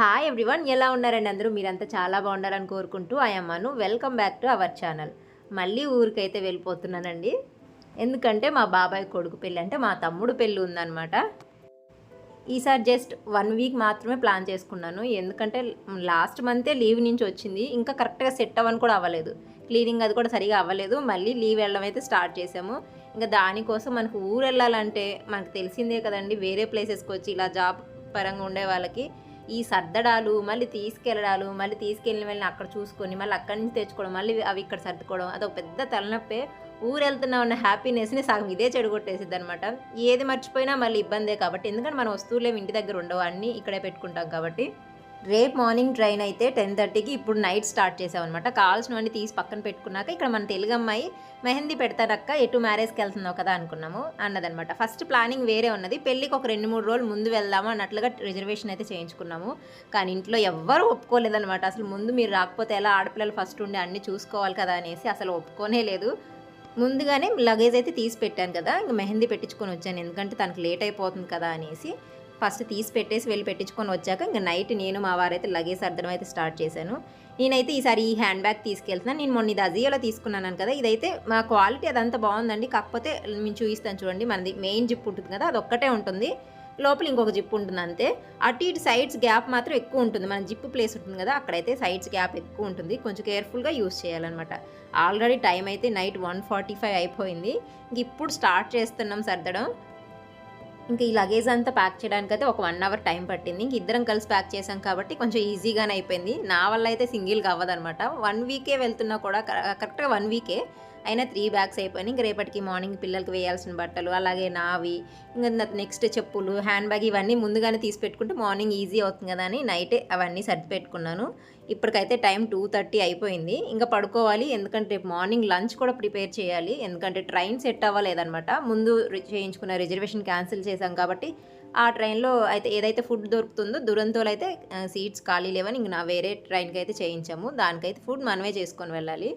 Hi everyone ఎలా ఉన్నారండి అందరూ? మీరంతా చాలా బాగుండాలని కోరుకుంటూ అయ్యమ్మను welcome back to our channel మళ్ళీ ఊరికైతే వెళ్ళిపోతున్నానండి. ఎందుకంటే మా బాబాయ్ కొడుకు పెళ్ళి అంటే మా తమ్ముడు పెళ్ళి ఉందన్నమాట. ఈసారి జస్ట్ వన్ వీక్ మాత్రమే ప్లాన్ చేసుకున్నాను. ఎందుకంటే లాస్ట్ మంతే లీవ్ నుంచి వచ్చింది. ఇంకా కరెక్ట్గా సెట్ అవ్వని కూడా అవ్వలేదు. క్లీనింగ్ అది కూడా సరిగా అవ్వలేదు. మళ్ళీ లీవ్ వెళ్ళడం అయితే స్టార్ట్ చేసాము ఇంకా దానికోసం మనకు ఊరు వెళ్ళాలంటే మనకు తెలిసిందే కదండి. వేరే ప్లేసెస్కి వచ్చి ఇలా జాబ్ పరంగా ఉండే వాళ్ళకి ఈ సర్దడాలు మళ్ళీ తీసుకెళ్ళడాలు మళ్ళీ తీసుకెళ్ళిన వెళ్ళిన అక్కడ చూసుకొని మళ్ళీ అక్కడి నుంచి తెచ్చుకోవడం మళ్ళీ అవి ఇక్కడ సర్దుకోవడం అదొక పెద్ద తలనొప్పే. ఊరు వెళ్తున్నా ఉన్న హ్యాపీనెస్ని సగం ఇదే చెడగొట్టేసిద్ది అనమాట ఏది మర్చిపోయినా మళ్ళీ ఇబ్బందే కాబట్టి ఎందుకంటే మన వస్తువులు ఇంటి దగ్గర ఉండవు అన్నీ ఇక్కడే పెట్టుకుంటాం కాబట్టి. రేపు మార్నింగ్ ట్రైన్ అయితే టెన్ థర్టీకి ఇప్పుడు నైట్ స్టార్ట్ చేసామన్నమాట కావాల్సినవన్నీ తీసి పక్కన పెట్టుకున్నాక ఇక్కడ మన తెలుగు అమ్మాయి మెహందీ పెడతానక్క ఎటు మ్యారేజ్కి వెళ్తుందో కదా అనుకున్నాము అన్నదనమాట ఫస్ట్ ప్లానింగ్ వేరే ఉన్నది. పెళ్ళికి ఒక రెండు మూడు రోజులు ముందు వెళ్దాము అన్నట్లుగా రిజర్వేషన్ అయితే చేయించుకున్నాము. కానీ ఇంట్లో ఎవ్వరూ ఒప్పుకోలేదనమాట అసలు ముందు మీరు రాకపోతే ఎలా ఆడపిల్లలు ఫస్ట్ ఉండి అన్నీ చూసుకోవాలి కదా అనేసి అసలు ఒప్పుకోనే లేదు. ముందుగానే లగేజ్ అయితే తీసి పెట్టాను కదా ఇంకా మెహందీ పెట్టించుకొని వచ్చాను. ఎందుకంటే తనకు లేట్ అయిపోతుంది కదా అనేసి ఫస్ట్ తీసి పెట్టేసి వెళ్ళి పెట్టించుకొని వచ్చాక ఇంకా నైట్ నేను మా వారైతే లగేజ్ సర్దడం అయితే స్టార్ట్ చేశాను. నేనైతే ఈసారి ఈ హ్యాండ్ బ్యాగ్ తీసుకెళ్తున్నాను. నేను మొన్న ఇది అజియోలో తీసుకున్నాను కదా ఇదైతే మా క్వాలిటీ అదంతా బాగుందండి. కాకపోతే మేము చూపిస్తాను చూడండి మనది మెయిన్ జిప్ ఉంటుంది కదా అది ఒక్కటే ఉంటుంది. లోపల ఇంకొక జిప్ ఉంటుంది అంతే. అటు ఇటు సైడ్స్ గ్యాప్ మాత్రం ఎక్కువ ఉంటుంది. మన జిప్ ప్లేస్ ఉంటుంది కదా అక్కడైతే సైడ్స్ గ్యాప్ ఎక్కువ ఉంటుంది. కొంచెం కేర్ఫుల్గా యూస్ చేయాలన్నమాట. ఆల్రెడీ టైం అయితే నైట్ వన్ ఫార్టీ ఫైవ్ అయిపోయింది. ఇంక ఇప్పుడు స్టార్ట్ చేస్తున్నాం సర్దడం. ఇంకా ఈ లగేజ్ అంతా ప్యాక్ చేయడానికి అయితే ఒక వన్ అవర్ టైం పట్టింది. ఇంక ఇద్దరం కలిసి ప్యాక్ చేసాం కాబట్టి కొంచెం ఈజీగానే అయిపోయింది. నా వల్ల అయితే సింగిల్గా అవ్వదనమాట వన్ వీకే వెళ్తున్నా కూడా కరెక్ట్గా వన్ వీకే అయినా త్రీ బ్యాగ్స్ అయిపోయినాయి. ఇంక రేపటికి మార్నింగ్ పిల్లలకి వేయాల్సిన బట్టలు అలాగే నావి ఇంకా నెక్స్ట్ చెప్పులు హ్యాండ్ బ్యాగ్ ఇవన్నీ ముందుగానే తీసి పెట్టుకుంటే మార్నింగ్ ఈజీ అవుతుంది కదా అని నైటే అవన్నీ సర్ది పెట్టుకున్నాను. ఇప్పటికైతే టైం టూ థర్టీ అయిపోయింది. ఇంకా పడుకోవాలి. ఎందుకంటే రేపు మార్నింగ్ లంచ్ కూడా ప్రిపేర్ చేయాలి. ఎందుకంటే ట్రైన్ సెట్ అవ్వలేదన్నమాట. ముందు చేయించుకున్న రిజర్వేషన్ క్యాన్సిల్ చేశాం కాబట్టి ఆ ట్రైన్లో అయితే ఏదైతే ఫుడ్ దొరుకుతుందో దురంతోలు అయితే సీట్స్ ఖాళీ లేవని ఇంక నా వేరే ట్రైన్కి అయితే చేయించాము. దానికైతే ఫుడ్ మనమే చేసుకొని వెళ్ళాలి.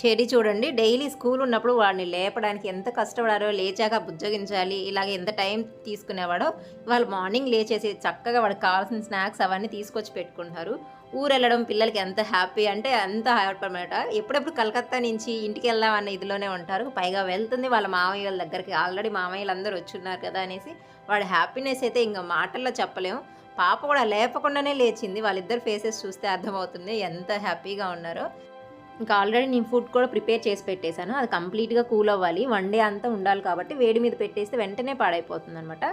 చెడి చూడండి. డైలీ స్కూల్ ఉన్నప్పుడు వాడిని లేపడానికి ఎంత కష్టపడారో లేచాక బుజ్జగించాలి. ఇలాగ ఎంత టైం తీసుకునేవాడో వాళ్ళు మార్నింగ్ లేచేసి చక్కగా వాడికి కావాల్సిన స్నాక్స్ అవన్నీ తీసుకొచ్చి పెట్టుకుంటున్నారు. ఊరు వెళ్ళడం పిల్లలకి ఎంత హ్యాపీ అంటే అంత హ్యాపీ అనమాట ఎప్పుడెప్పుడు కలకత్తా నుంచి ఇంటికి వెళ్దాం అన్న ఇదిలోనే ఉంటారు. పైగా వెళ్తుంది వాళ్ళ మామయ్య వాళ్ళ దగ్గరికి. ఆల్రెడీ మామయ్యలు అందరూ వచ్చున్నారు కదా అనేసి వాడి హ్యాపీనెస్ అయితే ఇంకా మాటల్లో చెప్పలేము. పాప కూడా లేపకుండానే లేచింది. వాళ్ళిద్దరు ఫేసెస్ చూస్తే అర్థమవుతుంది ఎంత హ్యాపీగా ఉన్నారో. ఇంకా ఆల్రెడీ నేను ఫుడ్ కూడా ప్రిపేర్ చేసి పెట్టేశాను. అది కంప్లీట్గా కూల్ అవ్వాలి. వన్ డే అంతా ఉండాలి కాబట్టి వేడి మీద పెట్టేస్తే వెంటనే పాడైపోతుంది అనమాట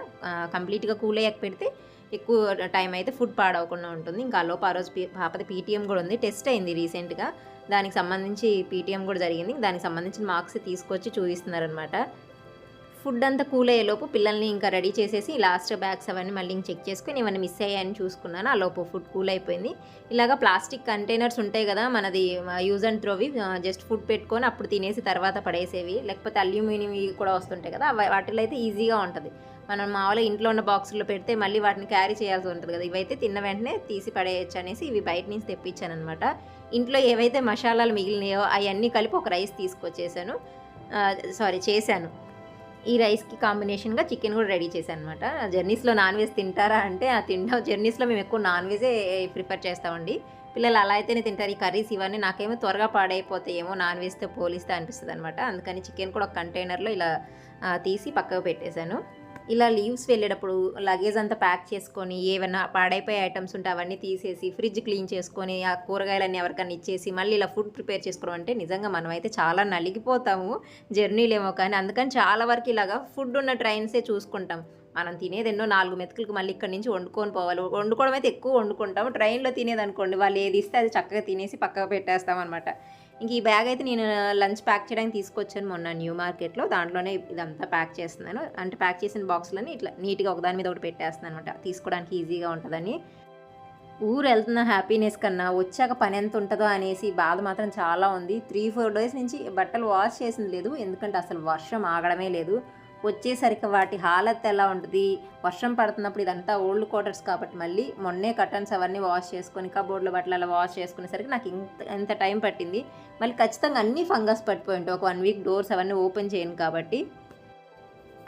కంప్లీట్గా కూల్ అయ్యాక పెడితే ఎక్కువ టైం అయితే ఫుడ్ పాడవకుండా ఉంటుంది. ఇంకా లోపు ఆ రోజు పాపది పీటీఎం కూడా ఉంది. టెస్ట్ అయింది రీసెంట్గా. దానికి సంబంధించి పీటీఎం కూడా జరిగింది. దానికి సంబంధించిన మార్క్స్ తీసుకొచ్చి చూపిస్తున్నారనమాట. ఫుడ్ అంతా కూల్ అయ్యేలోపు పిల్లల్ని ఇంకా రెడీ చేసేసి లాస్ట్ బ్యాగ్స్ అవన్నీ మళ్ళీ చెక్ చేసుకుని ఇవన్నీ మిస్ అయ్యాయని చూసుకున్నాను. ఆ లోపు ఫుడ్ కూల్ అయిపోయింది. ఇలాగ ప్లాస్టిక్ కంటైనర్స్ ఉంటాయి కదా మనది use and throw just food పెట్టుకొని అప్పుడు తినేసి తర్వాత పడేసేవి. లేకపోతే అల్యూమినియం కూడా వస్తుంటాయి కదా వాటిలో అయితే ఈజీగా ఉంటుంది. మనం మామూలుగా ఇంట్లో ఉన్న బాక్సుల్లో పెడితే మళ్ళీ వాటిని క్యారీ చేయాల్సి ఉంటుంది కదా. ఇవైతే తిన్న వెంటనే తీసి పడేయచ్చు అనేసి ఇవి బయట నుంచి తెప్పించాను అనమాట ఇంట్లో ఏవైతే మసాలాలు మిగిలినాయో అవన్నీ కలిపి ఒక రైస్ తీసుకొచ్చేసాను. సారీ చేశాను. ఈ రైస్కి కాంబినేషన్గా చికెన్ కూడా రెడీ చేశాను అనమాట జర్నీస్లో నాన్ వెజ్ తింటారా అంటే ఆ తింటాం జర్నీస్లో మేము ఎక్కువ నాన్ వెజే ప్రిఫర్ చేస్తామండి. పిల్లలు అలా అయితేనే తింటారు. ఈ కర్రీస్ ఇవన్నీ నాకేమో త్వరగా పాడైపోతాయేమో నాన్ వెజ్తో పోలిస్తే అనిపిస్తుంది అనమాట అందుకని చికెన్ కూడా ఒక కంటైనర్లో ఇలా తీసి పక్కకు పెట్టేశాను. ఇలా లీవ్స్ వెళ్ళేటప్పుడు లగేజ్ అంతా ప్యాక్ చేసుకొని ఏమైనా పాడైపోయే ఐటమ్స్ ఉంటే అవన్నీ తీసేసి ఫ్రిడ్జ్ క్లీన్ చేసుకొని ఆ కూరగాయలన్నీ ఎవరికైనా ఇచ్చేసి మళ్ళీ ఇలా ఫుడ్ ప్రిపేర్ చేసుకోవడం అంటే నిజంగా మనం అయితే చాలా నలిగిపోతాము. జర్నీలేమో కానీ అందుకని చాలా వరకు ఇలాగా ఫుడ్ ఉన్న ట్రైన్సే చూసుకుంటాం. మనం తినేది ఎన్నో నాలుగు మెతుకులకు మళ్ళీ ఇక్కడ నుంచి వండుకొని పోవాలి. వండుకోవడం అయితే ఎక్కువ వండుకుంటాం ట్రైన్లో తినేది అనుకోండి వాళ్ళు ఏది ఇస్తే అది చక్కగా తినేసి పక్కకు పెట్టేస్తాం అనమాట ఇంక ఈ బ్యాగ్ అయితే నేను లంచ్ ప్యాక్ చేయడానికి తీసుకొచ్చాను మొన్న న్యూ మార్కెట్లో దాంట్లోనే ఇదంతా ప్యాక్ చేస్తున్నాను. అంటే ప్యాక్ చేసిన బాక్స్లని ఇట్లా నీట్గా ఒకదాని మీద ఒకటి పెట్టేస్తున్నాను అనమాట తీసుకోవడానికి ఈజీగా ఉంటుందని. ఊరు వెళ్తున్న హ్యాపీనెస్ కన్నా వచ్చాక పని ఎంత ఉంటుందో అనేసి బాధ మాత్రం చాలా ఉంది. త్రీ ఫోర్ డేస్ నుంచి బట్టలు వాష్ చేసింది లేదు. ఎందుకంటే అసలు వర్షం ఆగడమే లేదు. వచ్చేసరికి వాటి హాలత్ ఎలా ఉంటుంది? వర్షం పడుతున్నప్పుడు ఇదంతా ఓల్డ్ క్వార్టర్స్ కాబట్టి మళ్ళీ మొన్నే కర్టన్స్ అవన్నీ వాష్ చేసుకొని కబోర్డ్లో బట్టలు అలా వాష్ చేసుకునేసరికి నాకు ఇంత ఎంత టైం పట్టింది. మళ్ళీ ఖచ్చితంగా అన్ని ఫంగస్ పట్టిపోయి ఉంటాయి. ఒక వన్ వీక్ డోర్స్ అవన్నీ ఓపెన్ చేయను కాబట్టి.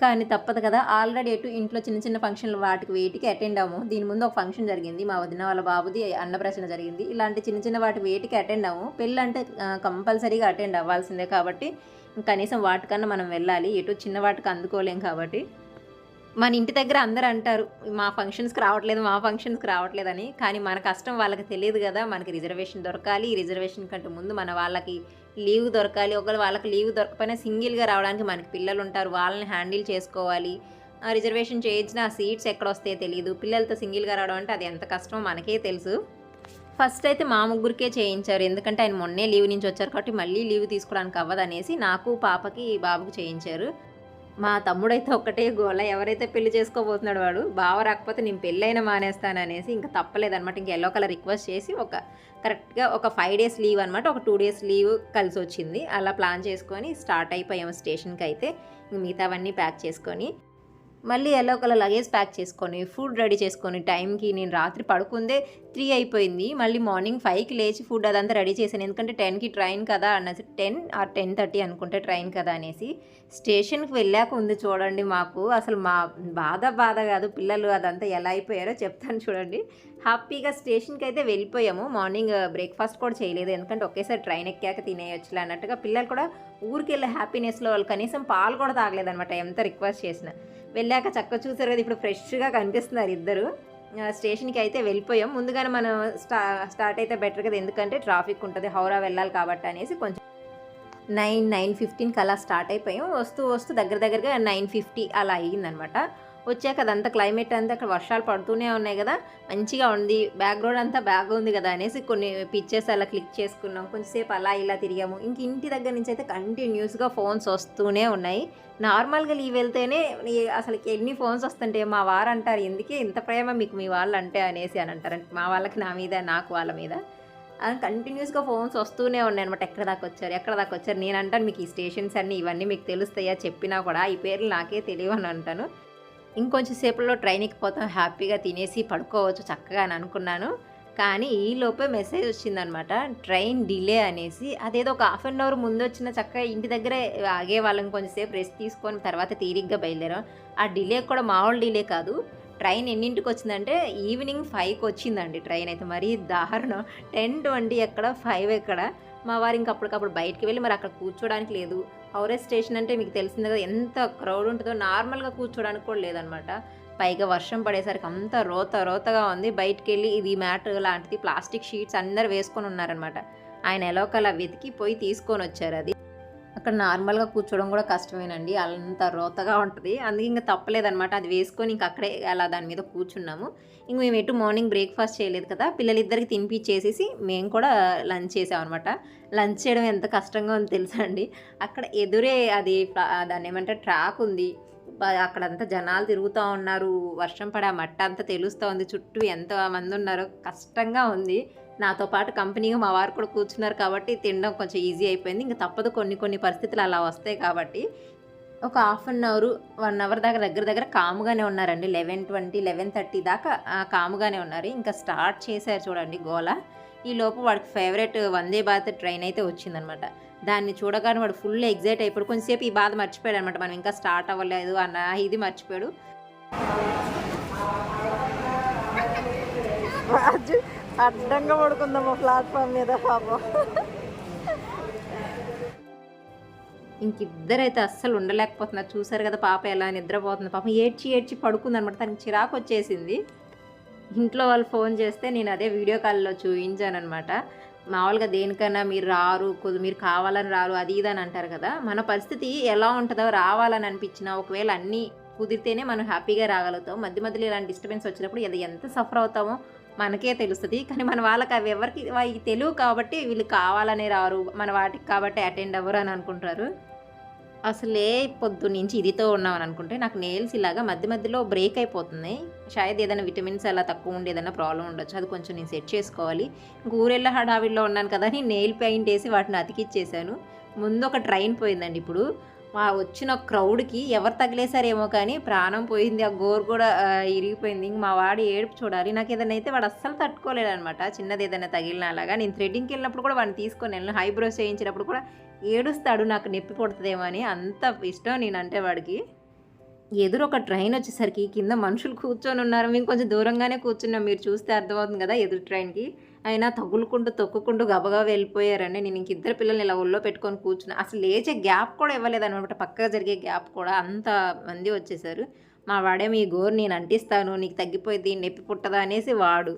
కానీ తప్పదు కదా. ఆల్రెడీ ఎటు ఇంట్లో చిన్న చిన్న ఫంక్షన్లు వాటికి వేటికి అటెండ్ అవ్వము. దీని ముందు ఒక ఫంక్షన్ జరిగింది. మా వదిన వాళ్ళ బాబుది అన్నప్రాసన జరిగింది. ఇలాంటి చిన్న చిన్న వాటి వేటికి అటెండ్ అవ్వము. పెళ్ళి అంటే కంపల్సరీగా అటెండ్ అవ్వాల్సిందే కాబట్టి కనీసం వాటికన్నా మనం వెళ్ళాలి. ఎటు చిన్న వాటికి అందుకోలేం కాబట్టి. మన ఇంటి దగ్గర అందరూ అంటారు మా ఫంక్షన్స్కి రావట్లేదు మా ఫంక్షన్స్కి రావట్లేదని. కానీ మన కష్టం వాళ్ళకి తెలియదు కదా మనకి రిజర్వేషన్ దొరకాలి. ఈ రిజర్వేషన్ కంటే ముందు మన వాళ్ళకి లీవ్ దొరకాలి. ఒకవేళ వాళ్ళకి లీవ్ దొరకపోయినా సింగిల్గా రావడానికి మనకి పిల్లలు ఉంటారు వాళ్ళని హ్యాండిల్ చేసుకోవాలి. ఆ రిజర్వేషన్ చేయించిన సీట్స్ ఎక్కడ వస్తాయో తెలియదు పిల్లలతో సింగిల్గా రావడం అంటే అది ఎంత కష్టమో మనకే తెలుసు. ఫస్ట్ అయితే మా ముగ్గురికే చేయించారు. ఎందుకంటే ఆయన మొన్నే లీవ్ నుంచి వచ్చారు కాబట్టి మళ్ళీ లీవ్ తీసుకోవడానికి అవ్వదు అనేసి నాకు పాపకి బాబుకి చేయించారు. మా తమ్ముడైతే ఒక్కటే గోళ ఎవరైతే పెళ్ళి చేసుకోబోతున్నాడు వాడు బావ రాకపోతే నేను పెళ్ళైనా మానేస్తాను అనేసి ఇంకా తప్పలేదనమాట ఇంకా ఎల్లో కలర్ రిక్వెస్ట్ చేసి ఒక కరెక్ట్గా ఒక ఫైవ్ డేస్ లీవ్ అనమాట ఒక టూ డేస్ లీవ్ కలిసి వచ్చింది అలా ప్లాన్ చేసుకొని స్టార్ట్ అయిపోయాము స్టేషన్కి అయితే. ఇంక మిగతావన్నీ ప్యాక్ చేసుకొని మళ్ళీ ఎల్లో కలర్ లగేజ్ ప్యాక్ చేసుకొని ఫుడ్ రెడీ చేసుకొని టైంకి నేను రాత్రి పడుకుందే త్రీ అయిపోయింది. మళ్ళీ మార్నింగ్ ఫైవ్కి లేచి ఫుడ్ అదంతా రెడీ చేశాను. ఎందుకంటే టెన్కి ట్రైన్ కదా అనేసి టెన్ ఆర్ టెన్ థర్టీ అనుకుంటే ట్రైన్ కదా అనేసి స్టేషన్కి వెళ్ళాక ఉంది చూడండి మాకు. అసలు మా బాధ బాధ కాదు. పిల్లలు అదంతా ఎలా అయిపోయారో చెప్తాను చూడండి. హ్యాపీగా స్టేషన్కి అయితే వెళ్ళిపోయాము. మార్నింగ్ బ్రేక్ఫాస్ట్ uh, కూడా చేయలేదు. ఎందుకంటే ఒకేసారి ట్రైన్ ఎక్కాక తినేయొచ్చులే అన్నట్టుగా పిల్లలు కూడా ఊరికి వెళ్ళే హ్యాపీనెస్లో వాళ్ళు కనీసం పాలు కూడా తాగలేదనమాట ఎంత రిక్వెస్ట్ చేసినా. వెళ్ళాక చక్క చూసారు కదా ఇప్పుడు ఫ్రెష్గా కనిపిస్తున్నారు ఇద్దరు. స్టేషన్కి అయితే వెళ్ళిపోయాం. ముందుగానే మనం స్టా స్టార్ట్ అయితే బెటర్ కదా ఎందుకంటే ట్రాఫిక్ ఉంటుంది హౌరా వెళ్ళాలి కాబట్టి అనేసి కొంచెం నైన్ నైన్ ఫిఫ్టీన్కి అలా స్టార్ట్ అయిపోయాం. వస్తూ వస్తూ దగ్గర దగ్గరగా నైన్ ఫిఫ్టీ అలా అయ్యిందనమాట. వచ్చాక అదంతా క్లైమేట్ అంతా అక్కడ వర్షాలు పడుతూనే ఉన్నాయి కదా. మంచిగా ఉంది. బ్యాక్గ్రౌండ్ అంతా బ్యాగ్ ఉంది కదా అనేసి కొన్ని పిక్చర్స్ అలా క్లిక్ చేసుకున్నాం. కొంచెంసేపు అలా ఇలా తిరిగాము. ఇంక ఇంటి దగ్గర నుంచి అయితే కంటిన్యూస్గా ఫోన్స్ వస్తూనే ఉన్నాయి. నార్మల్గా లీవ్ వెళ్తేనే ఈ- అసలు ఎన్ని ఫోన్స్ వస్తుంటే మా వారు అంటారు ఎందుకే ఇంత ప్రేమ మీకు మీ వాళ్ళు అంటే? అనేసి అని అంటారు. మా వాళ్ళకి నా మీద నాకు వాళ్ళ మీద. కంటిన్యూస్గా ఫోన్స్ వస్తూనే ఉన్నాయి అనమాట ఎక్కడ దాకా వచ్చారు? ఎక్కడ దాకా వచ్చారు? నేను అంటాను మీకు ఈ స్టేషన్స్ అన్నీ ఇవన్నీ మీకు తెలుస్తాయా? చెప్పినా కూడా ఈ పేర్లు నాకే తెలియవని అని అంటాను. ఇంకొంచెం సేపులో ట్రైన్ ఎక్కిపోతాం హ్యాపీగా తినేసి పడుకోవచ్చు చక్కగా అని అనుకున్నాను. కానీ ఈ లోపే మెసేజ్ వచ్చిందనమాట. ట్రైన్ డిలే అనేసి అదేదో ఒక హాఫ్ అన్ అవర్ ముందు వచ్చిన చక్కగా ఇంటి దగ్గరే ఆగే వాళ్ళని కొంచెంసేపు రెస్ట్ తీసుకొని తర్వాత తీరిగ్గా బయలుదేరాం. ఆ డిలే కూడా మామూలు డిలే కాదు. ట్రైన్ ఎన్నింటికి వచ్చిందంటే ఈవినింగ్ ఫైవ్కి వచ్చిందండి ట్రైన్ అయితే. మరీ దారుణం. టెన్ ట్వంటీ ఎక్కడ ఫైవ్ ఎక్కడ. మా వారు ఇంకప్పటికప్పుడు బయటికి వెళ్ళి మరి అక్కడ కూర్చోడానికి లేదు. హౌరెస్ స్టేషన్ అంటే మీకు తెలిసింది కదా ఎంత క్రౌడ్ ఉంటుందో. నార్మల్గా కూర్చోడానికి కూడా లేదనమాట. పైగా వర్షం పడేసరికి అంత రోత రోతగా ఉంది. బయటికి వెళ్ళి ఇది మ్యాట్ లాంటిది. ప్లాస్టిక్ షీట్స్ అందరు వేసుకొని ఉన్నారనమాట. ఆయన ఎలోకలా వెతికి పోయి తీసుకొని వచ్చారు అది. అక్కడ నార్మల్గా కూర్చోవడం కూడా కష్టమేనండి. అంత రోతగా ఉంటుంది. అందుకే ఇంకా తప్పలేదనమాట. అది వేసుకొని ఇంక అక్కడే అలా దాని మీద కూర్చున్నాము. ఇంక మేము ఎటు మార్నింగ్ బ్రేక్ఫాస్ట్ చేయలేదు కదా. పిల్లలిద్దరికి తినిపించేసేసి మేము కూడా లంచ్ చేసామన్నమాట లంచ్ చేయడం ఎంత కష్టంగా ఉందో తెలుసా అండి. అక్కడ ఎదురే అది ప్లా- దాన్ని ఏమంటే ట్రాక్ ఉంది. అక్కడంతా జనాలు తిరుగుతూ ఉన్నారు. వర్షం పడే ఆ మట్ట అంతా తెలుస్తూ ఉంది. చుట్టూ ఎంత మంది ఉన్నారో కష్టంగా ఉంది. నాతో పాటు కంపెనీగా మా వారు కూడా కూర్చున్నారు కాబట్టి తినడం కొంచెం ఈజీ అయిపోయింది. ఇంకా తప్పదు కొన్ని కొన్ని పరిస్థితులు అలా వస్తాయి కాబట్టి. ఒక half an hour one hour దాకా దగ్గర దగ్గర కాముగానే ఉన్నారండి. లెవెన్ ట్వంటీ లెవెన్ థర్టీ దాకా కాముగానే ఉన్నారు. ఇంకా స్టార్ట్ చేశారు చూడండి గోల ఈ లోపు వాడికి ఫేవరెట్ వందే భారత్ ట్రైన్ అయితే వచ్చిందనమాట. దాన్ని చూడగానే వాడు ఫుల్ ఎగ్జైట్ అయిపోయాడు. కొంచెంసేపు ఈ బాధ మర్చిపోయాడు అనమాట మనం ఇంకా స్టార్ట్ అవ్వలేదు అన్న ఇది మర్చిపోయాడు. అడ్డంగా పడుకుందాము ప్లాట్ఫామ్ మీద పాపం. ఇంకిద్దరైతే అస్సలు ఉండలేకపోతున్నారు. చూసారు కదా పాప ఎలా నిద్రపోతుంది. పాపం ఏడ్చి ఏడ్చి పడుకుంది అనమాట తనకి చిరాకు వచ్చేసింది. ఇంట్లో వాళ్ళు ఫోన్ చేస్తే నేను అదే వీడియో కాల్లో చూపించాను అనమాట మామూలుగా దేనికైనా మీరు రారు కొద్ది మీరు కావాలని రారు అది ఇది అని అంటారు కదా. మన పరిస్థితి ఎలా ఉంటుందో రావాలని అనిపించినా ఒకవేళ అన్నీ కుదిరితేనే మనం హ్యాపీగా రాగలుగుతాం. మధ్య మధ్యలో ఇలాంటి డిస్టర్బెన్స్ వచ్చినప్పుడు ఎంత సఫర్ అవుతామో మనకే తెలుస్తుంది. కానీ మన వాళ్ళకి అవి ఎవరికి అవి తెలుగు కాబట్టి వీళ్ళు కావాలనే రారు. మన వాటికి కాబట్టి అటెండ్ అవ్వరు అని అనుకుంటారు. అసలే పొద్దు నుంచి ఇదితో ఉన్నామని అనుకుంటే నాకు నెయిల్స్ ఇలాగా మధ్య మధ్యలో బ్రేక్ అయిపోతుంది షాయద్ ఏదైనా విటమిన్స్ అలా తక్కువ ఉండి ఏదైనా ప్రాబ్లం ఉండొచ్చు. అది కొంచెం నేను సెట్ చేసుకోవాలి. ఊరెళ్ళ హడావిడిలో ఉన్నాను కదా అని నెయిల్ పెయింట్ వేసి వాటిని అతికిచ్చేసాను. ముందు ఒక ట్రైన్ పోయిందండి ఇప్పుడు. మా వచ్చిన క్రౌడ్కి ఎవరు తగిలేసారేమో కానీ ప్రాణం పోయింది ఆ గోరు కూడా ఇరిగిపోయింది. ఇంక మా వాడు ఏడుపు చూడాలి. నాకు ఏదైనా అయితే వాడు అస్సలు తట్టుకోలేడు అనమాట చిన్నది ఏదైనా తగిలిన అలాగా నేను థ్రెడ్డింగ్కి వెళ్ళినప్పుడు కూడా వాడిని తీసుకొని వెళ్ళిన హైబ్రోస్ చేయించినప్పుడు కూడా ఏడుస్తాడు నాకు నొప్పి పుడుతుందేమో అని. అంత ఇష్టం నేనంటే వాడికి. ఎదురు ఒక ట్రైన్ వచ్చేసరికి కింద మనుషులు కూర్చొని ఉన్నారు. మేము కొంచెం దూరంగానే కూర్చున్నాం. మీరు చూస్తే అర్థమవుతుంది కదా ఎదురు ట్రైన్కి అయినా తగులుకుంటూ తొక్కుకుంటూ గబగబా వెళ్ళిపోయారండి. నేను ఇంక ఇద్దరు పిల్లల్ని ఇలా ఒళ్ళో పెట్టుకొని కూర్చున్నా. అసలు లేచే గ్యాప్ కూడా ఇవ్వలేదనమాట పక్కగా జరిగే గ్యాప్ కూడా అంత మంది వచ్చేసారు. మా వాడే మీ గోరు నేను అంటిస్తాను నీకు తగ్గిపోయింది నొప్పి పుట్టదా? అనేసి వాడు.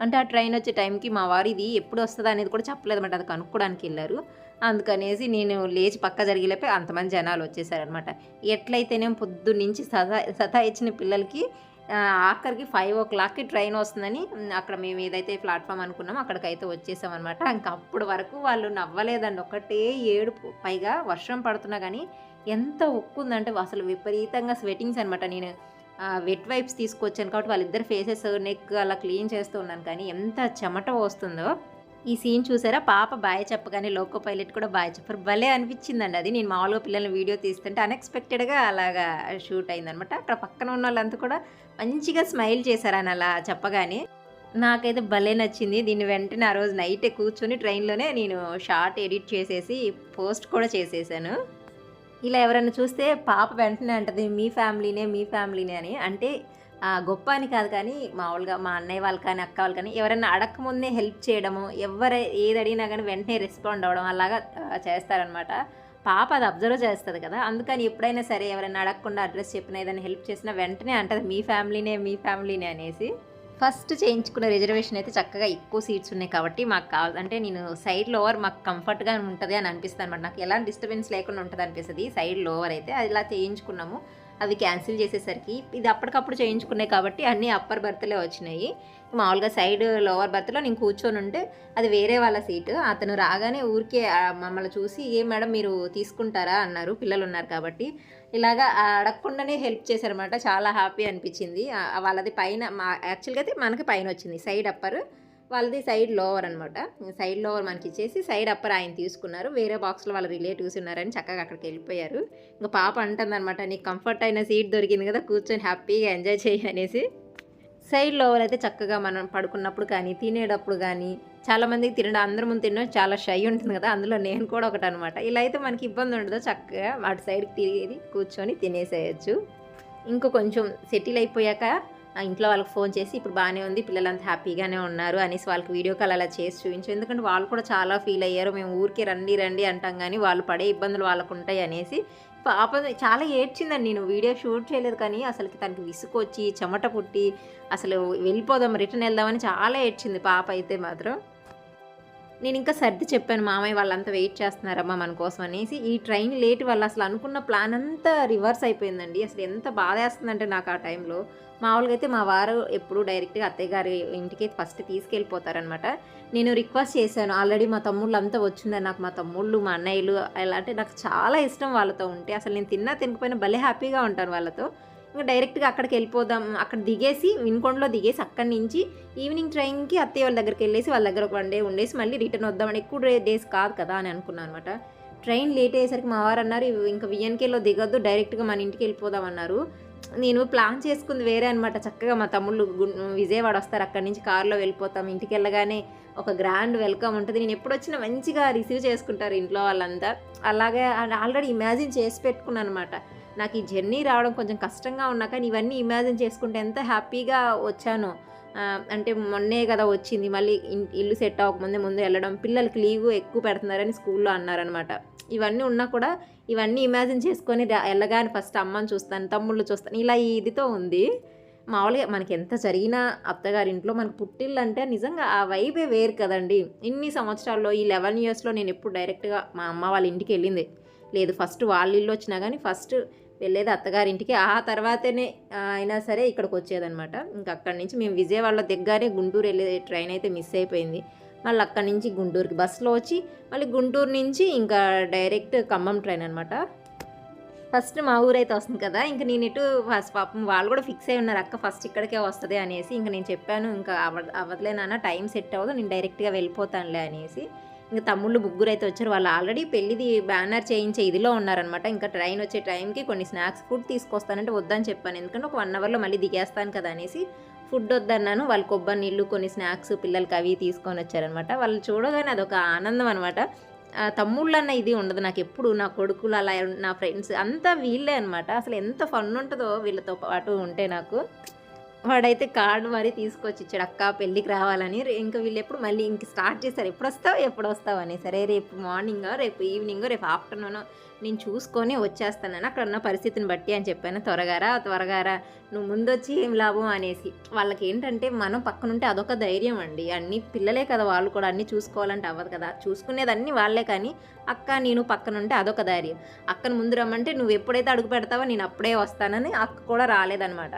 అంటే ఆ ట్రైన్ వచ్చే టైంకి మా వారు ఇది ఎప్పుడు వస్తుందా? అనేది కూడా చెప్పలేదు అనమాట అది కనుక్కోడానికి వెళ్ళారు. అందుకనేసి నేను లేచి పక్క జరిగిలేపై అంతమంది జనాలు వచ్చేసారనమాట ఎట్లయితేనే పొద్దున్నుంచి సదా సదా ఇచ్చిన పిల్లలకి ఆఖరికి ఫైవ్ ఓ క్లాక్కి ట్రైన్ వస్తుందని అక్కడ మేము ఏదైతే ప్లాట్ఫామ్ అనుకున్నామో అక్కడికైతే వచ్చేసాం అనమాట ఇంకా అప్పుడు వరకు వాళ్ళు నవ్వలేదండి. ఒకటే ఏడుపు. పైగా వర్షం పడుతున్నా కానీ ఎంత ఉక్కుందంటే అసలు విపరీతంగా స్వెటింగ్స్ అనమాట నేను వెట్ వైప్స్ తీసుకొచ్చాను కాబట్టి వాళ్ళిద్దరు ఫేసెస్ నెక్ అలా క్లీన్ చేస్తూ ఉన్నాను. కానీ ఎంత చెమట వస్తుందో. ఈ సీన్ చూసారా? పాప బాయ్ చెప్పగానే లోకో పైలట్ కూడా బాయ్ చెప్పారు. భలే అనిపించిందండి అది. నేను మామూలుగా పిల్లల్ని వీడియో తీస్తుంటే అన్ఎక్స్పెక్టెడ్గా అలాగా షూట్ అయిందనమాట అక్కడ పక్కన ఉన్న వాళ్ళంతా కూడా మంచిగా స్మైల్ చేశారు అని అలా చెప్పగానే. నాకైతే భలే నచ్చింది. దీన్ని వెంటనే ఆ రోజు నైటే కూర్చొని ట్రైన్లోనే నేను షార్ట్ ఎడిట్ చేసేసి పోస్ట్ కూడా చేసేసాను. ఇలా ఎవరైనా చూస్తే పాప వెంటనే అంటది మీ ఫ్యామిలీనే మీ ఫ్యామిలీనే అని. అంటే గొప్ప అని కాదు కానీ మామూలుగా మా అన్నయ్య వాళ్ళు కానీ అక్క వాళ్ళు కానీ ఎవరైనా అడగకముందే హెల్ప్ చేయడము ఎవరు ఏది అడిగినా కానీ వెంటనే రెస్పాండ్ అవ్వడం అలాగా చేస్తారనమాట పాప అది అబ్జర్వ్ చేస్తుంది కదా అందుకని ఎప్పుడైనా సరే ఎవరైనా అడగకుండా అడ్రస్ చెప్పినా ఏదైనా హెల్ప్ చేసినా వెంటనే అంటది మీ ఫ్యామిలీనే మీ ఫ్యామిలీనే అనేసి. ఫస్ట్ చేయించుకున్న రిజర్వేషన్ అయితే చక్కగా ఎక్కువ సీట్స్ ఉన్నాయి కాబట్టి మాకు కావాలి అంటే నేను సైడ్ లోవర్ మాకు కంఫర్ట్గా ఉంటుంది అని అనిపిస్తుంది అనమాట నాకు ఎలాంటి డిస్టర్బెన్స్ లేకుండా ఉంటుంది అనిపిస్తుంది. సైడ్ లోవర్ అయితే అది ఇలా చేయించుకున్నాము. అవి క్యాన్సిల్ చేసేసరికి ఇది అప్పటికప్పుడు చేయించుకున్నాయి కాబట్టి అన్నీ అప్పర్ బర్త్లే వచ్చినాయి. మామూలుగా సైడ్ లోవర్ బర్త్లో నేను కూర్చొని ఉంటే అది వేరే వాళ్ళ సీటు. అతను రాగానే ఊరికే మమ్మల్ని చూసి ఏ మేడం మీరు తీసుకుంటారా? అన్నారు. పిల్లలు ఉన్నారు కాబట్టి. ఇలాగా అడగకుండానే హెల్ప్ చేశారనమాట చాలా హ్యాపీ అనిపించింది. వాళ్ళది పైన మా యాక్చువల్గా అయితే మనకి పైన వచ్చింది. Side upper. వాళ్ళది సైడ్ లోవర్ అనమాట సైడ్ లోవర్ మనకి ఇచ్చేసి సైడ్ అప్పర్ ఆయన తీసుకున్నారు. వేరే బాక్స్లో వాళ్ళ రిలేటివ్స్ ఉన్నారని చక్కగా అక్కడికి వెళ్ళిపోయారు. ఇంకా పాప అంటుందన్నమాట నీకు కంఫర్ట్ అయిన సీట్ దొరికింది కదా కూర్చొని హ్యాపీగా ఎంజాయ్ చేయి అనేసి. సైడ్ లోవర్ అయితే చక్కగా మనం పడుకున్నప్పుడు కానీ తినేటప్పుడు కానీ చాలామందికి తినడం అందరి ముందు తినడం చాలా షై ఉంటుంది కదా అందులో నేను కూడా ఒకటి అనమాట ఇలా అయితే మనకి ఇబ్బంది ఉండదు చక్కగా అటు సైడ్కి తిరిగి కూర్చొని తినేసేయచ్చు. ఇంకా కొంచెం సెటిల్ అయిపోయాక ఇంట్లో వాళ్ళకి ఫోన్ చేసి ఇప్పుడు బాగానే ఉంది పిల్లలంతా హ్యాపీగానే ఉన్నారు అనేసి వాళ్ళకి వీడియో కాల్ అలా చేసి చూపించు. ఎందుకంటే వాళ్ళు కూడా చాలా ఫీల్ అయ్యారు మేము ఊరికే రండి రండి అంటాం కానీ వాళ్ళు పడే ఇబ్బందులు వాళ్ళకు ఉంటాయి అనేసి. పాప చాలా ఏడ్చిందండి నేను వీడియో షూట్ చేయలేదు కానీ అసలుకి తనకి విసుకొచ్చి చెమట పుట్టి అసలు వెళ్ళిపోదాం రిటర్న్ వెళ్దామని చాలా ఏడ్చింది పాప అయితే మాత్రం. నేను ఇంకా సర్ది చెప్పాను మామయ్య వాళ్ళంతా వెయిట్ చేస్తున్నారమ్మా మన కోసం అనేసి. ఈ ట్రైన్ లేట్ వల్ల అసలు అనుకున్న ప్లాన్ అంతా రివర్స్ అయిపోయిందండి. అసలు ఎంత బాధేస్తుందంటే నాకు ఆ టైంలో. మామూలుగా అయితే మా వారు ఎప్పుడు డైరెక్ట్గా అత్తయ్య గారి ఇంటికి ఫస్ట్ తీసుకెళ్ళిపోతారనమాట. నేను రిక్వెస్ట్ చేశాను ఆల్రెడీ మా తమ్ముళ్ళు అంతా వచ్చిందని నాకు మా తమ్ముళ్ళు మా అన్నయ్యలు ఎలా అంటే నాకు చాలా ఇష్టం వాళ్ళతో ఉంటే. అసలు నేను తిన్నా తినకపోయినా భలే హ్యాపీగా ఉంటాను వాళ్ళతో. డైరెక్ట్గా అక్కడికి వెళ్ళిపోదాం. అక్కడ దిగేసి వినుకొండలో దిగేసి అక్కడి నుంచి ఈవినింగ్ ట్రైన్కి అత్తయ్య వాళ్ళ దగ్గరికి వెళ్ళేసి వాళ్ళ దగ్గర ఒక వన్ డే ఉండేసి మళ్ళీ రిటర్న్ వద్దామని ఎక్కువ డే- డేస్ కాదు కదా అని అనుకున్నాను అనమాట ట్రైన్ లేట్ అయ్యేసరికి మా వారు అన్నారు ఇంకా విఎన్కేలో దిగొద్దు డైరెక్ట్గా మన ఇంటికి వెళ్ళిపోదాం అన్నారు. నేను ప్లాన్ చేసుకుంది వేరే అనమాట చక్కగా మా తమ్ముళ్ళు గు- విజయవాడ వస్తారు అక్కడి నుంచి కారులో వెళ్ళిపోతాం ఇంటికి వెళ్ళగానే ఒక గ్రాండ్ వెల్కమ్ ఉంటుంది. నేను ఎప్పుడు వచ్చినా మంచిగా రిసీవ్ చేసుకుంటారు ఇంట్లో వాళ్ళంతా. అలాగే ఆల్రెడీ ఇమాజిన్ చేసి పెట్టుకున్నాను అనమాట నాకు ఈ జర్నీ రావడం కొంచెం కష్టంగా ఉన్నా కానీ ఇవన్నీ ఇమాజిన్ చేసుకుంటే ఎంత హ్యాపీగా వచ్చానో. అంటే మొన్నే కదా వచ్చింది మళ్ళీ ఇల్లు సెట్ అవ్వకముందే ముందు వెళ్ళడం పిల్లలకి లీవ్ ఎక్కువ పెడుతున్నారని స్కూల్లో అన్నారనమాట ఇవన్నీ ఉన్నా కూడా ఇవన్నీ ఇమాజిన్ చేసుకొని వెళ్ళగానే ఫస్ట్ అమ్మని చూస్తాను తమ్ముళ్ళు చూస్తాను ఇలా ఈ ఇదితో ఉంది. మామూలుగా మనకి ఎంత జరిగినా అత్తగారి ఇంట్లో మనకు పుట్టిల్లు అంటే నిజంగా ఆ వైబే వేరు కదండి. ఇన్ని సంవత్సరాల్లో ఈ లెవెన్ ఇయర్స్లో నేను ఎప్పుడు డైరెక్ట్గా మా అమ్మ వాళ్ళ ఇంటికి వెళ్ళింది. లేదు ఫస్ట్ వాళ్ళ ఇల్లు వచ్చినా కానీ ఫస్ట్ వెళ్ళేది అత్తగారింటికి. ఆ తర్వాతనే అయినా సరే ఇక్కడికి వచ్చేదనమాట ఇంకా అక్కడి నుంచి మేము విజయవాడలో దగ్గరే గుంటూరు వెళ్ళే ట్రైన్ అయితే మిస్ అయిపోయింది. మళ్ళీ అక్కడి నుంచి గుంటూరుకి బస్సులో వచ్చి మళ్ళీ గుంటూరు నుంచి ఇంకా డైరెక్ట్ ఖమ్మం ట్రైన్ అనమాట ఫస్ట్ మా ఊరైతే వస్తుంది కదా ఇంకా నేను ఇటు ఫస్ట్ పాపం వాళ్ళు కూడా ఫిక్స్ అయి ఉన్నారు అక్క ఫస్ట్ ఇక్కడికే వస్తుంది అనేసి. ఇంకా నేను చెప్పాను ఇంకా అవ అవ్వదులే నాన్న టైం సెట్ అవ్వదు నేను డైరెక్ట్గా వెళ్ళిపోతానులే అనేసి. ఇంకా తమ్ముళ్ళు ముగ్గురు అయితే వచ్చారు. వాళ్ళు ఆల్రెడీ పెళ్ళిది బ్యానర్ చేయించే ఇదిలో ఉన్నారనమాట ఇంకా ట్రైన్ వచ్చే టైంకి కొన్ని స్నాక్స్ ఫుడ్ తీసుకొస్తానంటే వద్దని చెప్పాను. ఎందుకంటే ఒక వన్ అవర్లో మళ్ళీ దిగేస్తాను కదా అనేసి ఫుడ్ వద్దన్నాను. వాళ్ళు కొబ్బరి నీళ్ళు కొన్ని స్నాక్స్ పిల్లలకి అవి తీసుకొని వచ్చారనమాట వాళ్ళు చూడగానే అదొక ఆనందం అనమాట తమ్ముళ్ళన్న తమ్ముళ్ళు అన్న ఇది ఉండదు. నాకు ఎప్పుడు నా కొడుకులు అలా నా ఫ్రెండ్స్ అంతా వీళ్ళే అనమాట అసలు ఎంత ఫన్ ఉంటుందో వీళ్ళతో పాటు ఉంటే నాకు. వాడైతే కార్డు మరీ తీసుకొచ్చి ఇచ్చాడు అక్క పెళ్ళికి రావాలని. ఇంకా వీళ్ళు ఎప్పుడు మళ్ళీ ఇంక స్టార్ట్ చేశారు ఎప్పుడు వస్తావు ఎప్పుడు వస్తావు అని సరే రేపు మార్నింగ్ రేపు ఈవినింగ్ రేపు ఆఫ్టర్నూన్ నేను చూసుకొని వచ్చేస్తానని అక్కడ ఉన్న పరిస్థితిని బట్టి అని చెప్పాను. త్వరగారా త్వరగారా నువ్వు ముందొచ్చి ఏం లాభం? అనేసి. వాళ్ళకి ఏంటంటే మనం పక్కనుంటే అదొక ధైర్యం అండి. అన్ని పిల్లలే కదా వాళ్ళు కూడా అన్నీ చూసుకోవాలంటే అవ్వదు కదా. చూసుకునేది అన్ని వాళ్ళే కానీ అక్క నేను పక్కనుంటే అదొక ధైర్యం. అక్కను ముందు రమ్మంటే నువ్వు ఎప్పుడైతే అడుగు పెడతావో నేను అప్పుడే వస్తానని అక్క కూడా రాలేదనమాట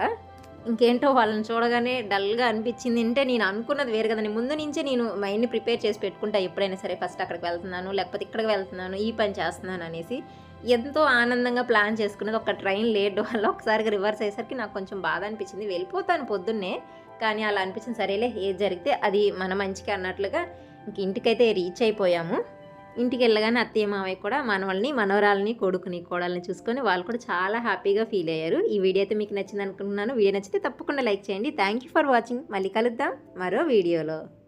ఇంకేంటో వాళ్ళని చూడగానే డల్గా అనిపించింది. అంటే నేను అనుకున్నది వేరు కదండి. ముందు నుంచే నేను మైండ్ని ప్రిపేర్ చేసి పెట్టుకుంటా ఎప్పుడైనా సరే ఫస్ట్ అక్కడికి వెళ్తున్నాను లేకపోతే ఇక్కడికి వెళ్తున్నాను ఈ పని చేస్తున్నాను అనేసి ఎంతో ఆనందంగా ప్లాన్ చేసుకున్నది. ఒక ట్రైన్ లేట్ వల్ల ఒకసారిగా రివర్స్ అయ్యేసరికి నాకు కొంచెం బాధ అనిపించింది. వెళ్ళిపోతాను పొద్దున్నే కానీ అలా అనిపించింది. సరేలే ఏది జరిగితే అది మన మంచికి అన్నట్లుగా ఇంక ఇంటికైతే రీచ్ అయిపోయాము. ఇంటికి వెళ్ళగానే అత్తయ్య మావయ్య కూడా మనవల్ని మనవరాలని కొడుకుని కోడల్ని చూసుకొని వాళ్ళు కూడా చాలా హ్యాపీగా ఫీల్ అయ్యారు. ఈ వీడియో అయితే మీకు నచ్చింది అనుకుంటున్నాను వీడియో నచ్చితే తప్పకుండా లైక్ చేయండి. థ్యాంక్ యూ ఫర్ వాచింగ్ మళ్ళీ కలుద్దాం మరో వీడియోలో.